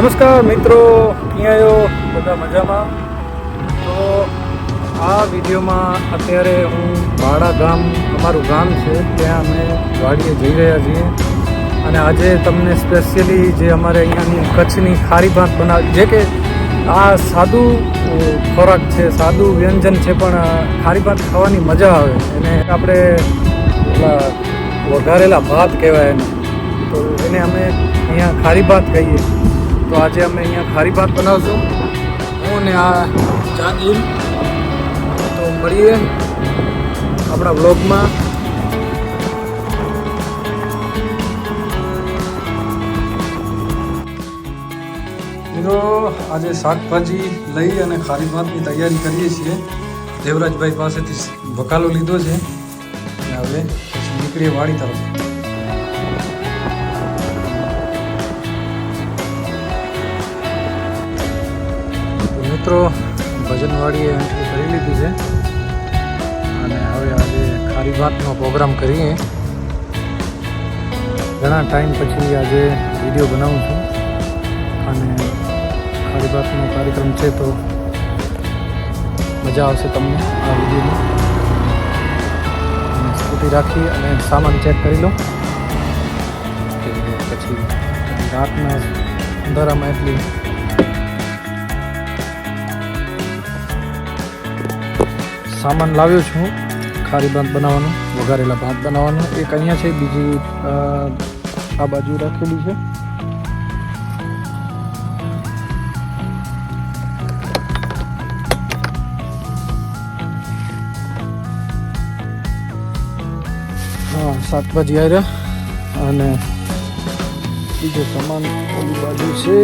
નમસ્કાર મિત્રો અહીંયાઓ બધા મજામાં. તો આ વિડીયોમાં અત્યારે હું ભાડા ગામ, અમારું ગામ છે, ત્યાં અમે વાડીએ જઈ રહ્યા છીએ. અને આજે તમને સ્પેશિયલી જે અમારે અહીંયાની કચ્છની ખારી ભાત બનાવ જે કે આ સાદું ખોરાક છે, સાદું વ્યંજન છે, પણ ખારી ભાત ખાવાની મજા આવે. એને આપણે વઘારેલા ભાત કહેવાય એને. તો એને અમે અહીંયા ખારી ભાત કહીએ તો આજે અમે અહીંયા ખારી ભાત બનાવશું. હું ને આ જાગીર તો મળીએ આપણા બ્લોગમાં મિત્રો, આજે શાકભાજી લઈ અને ખારી ભાતની તૈયારી કરીએ છીએ. દેવરાજભાઈ પાસેથી વકાલો લીધો છે. અને હવે નીકળીએ વાડી તરફ. મિત્રો, ભજનવાડીએ એન્ટ્રી કરી લીધી છે. અને હવે આજે ખારી ભાતનો પ્રોગ્રામ કરીએ. ઘણા ટાઈમ પછી આજે વીડિયો બનાવું છું. અને ખારી ભાતનો કાર્યક્રમ છે તો મજા આવશે તમને આ વિડીયોમાં. સ્કૂટી રાખી અને સામાન ચેક કરી લો. પછી રાતના અંધારામાં એટલી સામાન લાવ્યો છું. ખારી ભાત બનાવવાનું, વઘારેલા ભાત બનાવવાનું. એક અહીંયા છે, બીજી આ બાજુ રાખેલી છે. હા, શાકભાજી આવ્યા અને બીજો સામાન ઓલી બાજુ છે.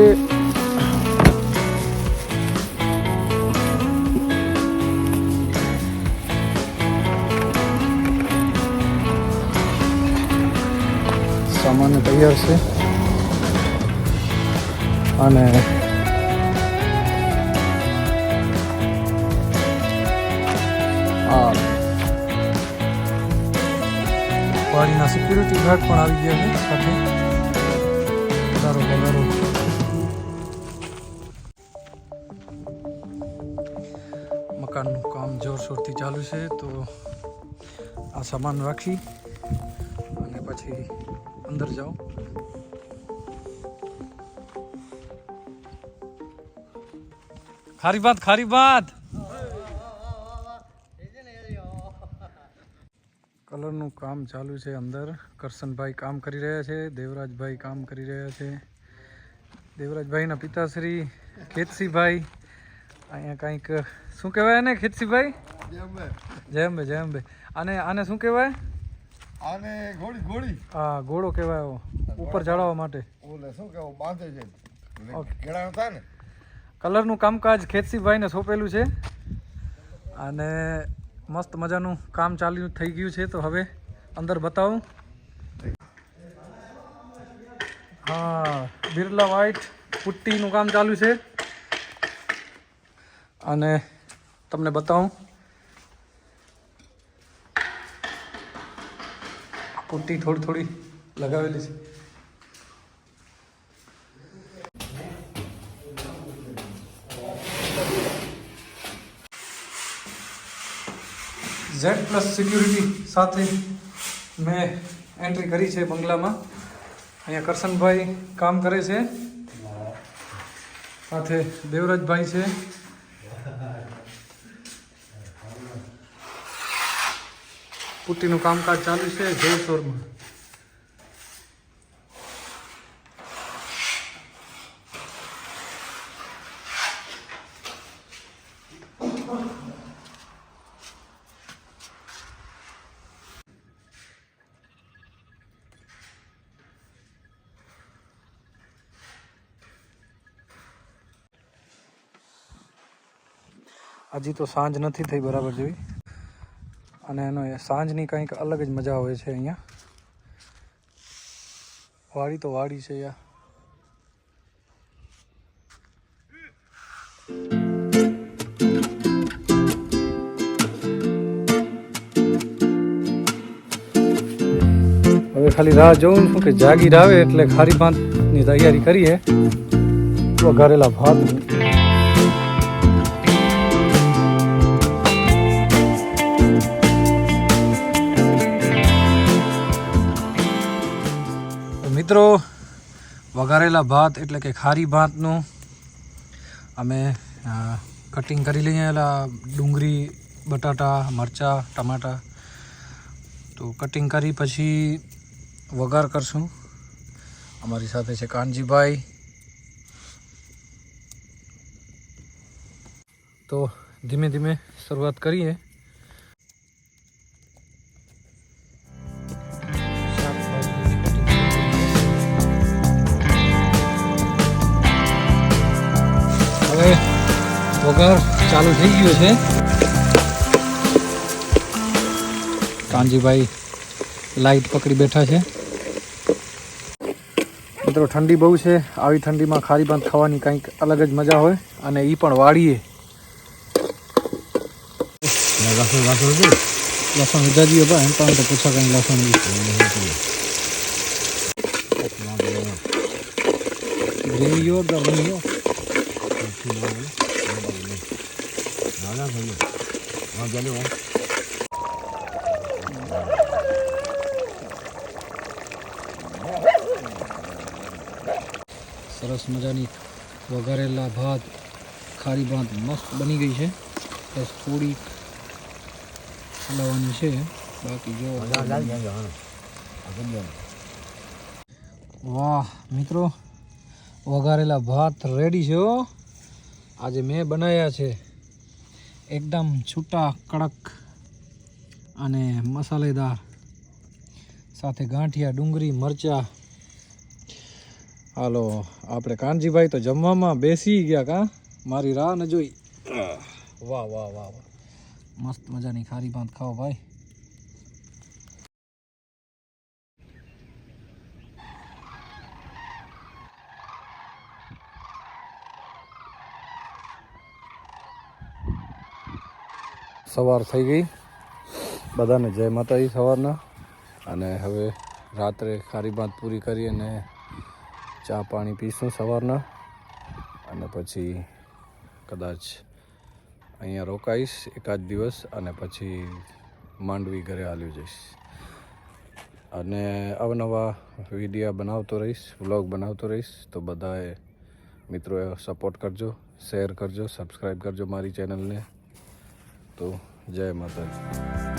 તૈયાર છે. અને વાડીના સિક્યુરિટી ગાર્ડ પણ આવી ગયા છે સાથે. પધારો પધારો મકાનનું કામ જોરશોરથી ચાલુ છે, તો આ સામાન રાખી અને પછી અંદર જાઓ. ખારી ભાત ખારી ભાત કલરનું કામ ચાલુ છે અંદર. કરશનભાઈ કામ કરી રહ્યા છે દેવરાજભાઈ કામ કરી રહ્યા છે. દેવરાજભાઈના પિતાશ્રી ખેતસીભાઈ. અહીંયા કંઈક શું કહેવાય ને ખેતસીભાઈ? જય અંબે જય અંબે. આને આને શું કહેવાય? આને ઘોડી ઘોડી હા ઘોડો કહેવાય ઉપર ચડાવવા માટે. ઓલે શું કેવો બાંધે છે. કેળા થાય ને. કલરનું કામકાજ ખેતસીભાઈને સોંપેલું છે. અને મસ્ત મજાનું કામ ચાલ્યું થઈ ગયું છે તો હવે અંદર બતાવું. હા બિરલા વ્હાઇટ પુટ્ટીનું કામ ચાલુ છે. અને તમને બતાવું. પુટ્ટી થોડી થોડી લગાવેલી છે. ઝેડ પ્લસ સિક્યુરિટી સાથે મેં એન્ટ્રી કરી છે બંગલામાં. અહીંયા કરશનભાઈ કામ કરે છે. સાથે દેવરાજભાઈ છે. પુટ્ટીનું કામકાજ ચાલુ છે. જોરશોરમાં હજી તો સાંજ નથી થઈ બરાબર જેવી અને એનો સાંજની કંઈક અલગ જ મજા હોય છે અહીંયા. વાડી તો વાડી છે યાર હવે ખાલી રાહ જોઉં છું કે જાગીર આવે એટલે ખારી ભાતની તૈયારી કરીએ. વઘારેલા ભાત મિત્રો, વઘારેલા ભાત એટલે કે ખારી ભાતનું અમે કટિંગ કરી લઈએ. એલા ડુંગળી, બટાટા, મરચાં, ટમાટા. તો કટિંગ કરી પછી વઘાર કરશું. અમારી સાથે છે કાનજીભાઈ. તો ધીમે ધીમે શરૂઆત કરીએ. હવે વઘાર ચાલુ થઈ ગયો છે. કાનજીભાઈ લાઈટ પકડી બેઠા છે. મિત્રો ઠંડી બહુ છે. આવી ઠંડીમાં ખારી બાંધ ખાવાની કંઈક અલગ જ મજા હોય અને એ પણ વાળીએ. લસણ વિધા દઈએ ભાઈ એમ પણ પૂછા કંઈ લસણ ગ્રેવી જોરદાર બની ગયો સરસ મજાની વઘારેલા ભાત ખારી ભાત મસ્ત બની ગઈ છે. બસ થોડી લાવવાની છે. બાકી જો વાહ મિત્રો. વઘારેલા ભાત રેડી છે હો. આજે મેં બનાવ્યા છે. એકદમ છૂટા કડક અને મસાલેદાર. સાથે ગાંઠિયા, ડુંગળી, મરચા. હાલો, આપણે કાનજીભાઈ તો જમવામાં બેસી ગયા કા? મારી રાહ ન જોઈ. વાહ વાહ વાહ વાહ. મસ્ત મજાની ખારી ભાત ખાઓ ભાઈ. સવાર થઈ ગઈ. બધાને જય માતાજી સવારના. અને હવે રાત્રે ખારી ભાત પૂરી કરી અને ચા પાણી પીશું સવારના. અને પછી કદાચ અહીંયા રોકાઈશ એકાદ દિવસ અને પછી માંડવી ઘરે હાલ્યું જઈશ. અને અવનવા વિડીયા બનાવતો રહીશ, વ્લોગ બનાવતો રહીશ. તો બધાએ મિત્રોએ સપોર્ટ કરજો શેર કરજો સબસ્ક્રાઈબ કરજો મારી ચેનલને તો જય માતાજી.